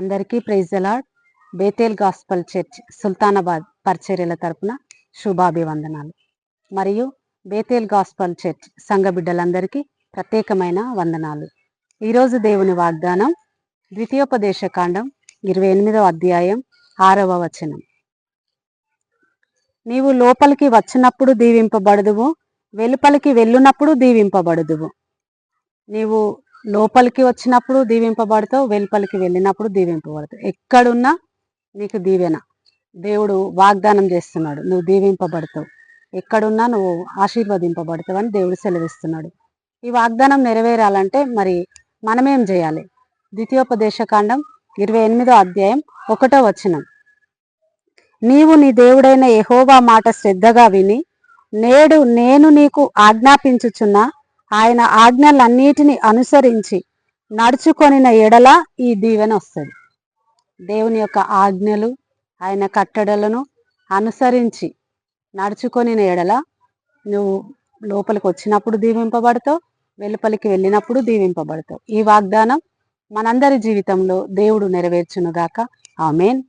అందరికీ ప్రైజ్ అలాడ్ Bethel gospel church Sultanabad పరిచర్యల తరపున శుభాభివందనాలు. మరియు బేతేల్ గాస్పల్ చర్చ్ సంఘ బిడ్డలందరికీ ప్రత్యేకమైన వందనాలు. ఈరోజు దేవుని వాగ్దానం ద్వితీయోపదేశ కాండం ఇరవై ఎనిమిదవ అధ్యాయం ఆరవ వచనం. నీవు లోపలికి వచ్చినప్పుడు దీవింపబడదువు వెలుపలికి వెళ్ళునప్పుడు దీవింపబడదువు. నీవు లోపలికి వచ్చినప్పుడు దీవింపబడతావు వెలుపలికి వెళ్ళినప్పుడు దీవింపబడతావు. ఎక్కడున్నా నీకు దీవెన. దేవుడు వాగ్దానం చేస్తున్నాడు నువ్వు దీవింపబడతావు. ఎక్కడున్నా నువ్వు ఆశీర్వదింపబడతావు అని దేవుడు సెలవిస్తున్నాడు. ఈ వాగ్దానం నెరవేరాలంటే మరి మనమేం చేయాలి? ద్వితీయోపదేశ కాండం ఇరవై ఎనిమిదో అధ్యాయం ఒకటో వచనం. నీవు నీ దేవుడైన యహోవా మాట శ్రద్ధగా విని నేడు నేను నీకు ఆజ్ఞాపించుచున్న ఆయన ఆజ్ఞలన్నిటిని అనుసరించి నడుచుకొనిన ఎడల ఈ దీవెన వస్తుంది. దేవుని యొక్క ఆజ్ఞలు ఆయన కట్టడలను అనుసరించి నడుచుకొనిన ఎడల నువ్వు లోపలికి వచ్చినప్పుడు దీవింపబడతావు వెలుపలికి వెళ్ళినప్పుడు దీవింపబడతావు. ఈ వాగ్దానం మనందరి జీవితంలో దేవుడు నెరవేర్చునుగాక. ఆమెన్.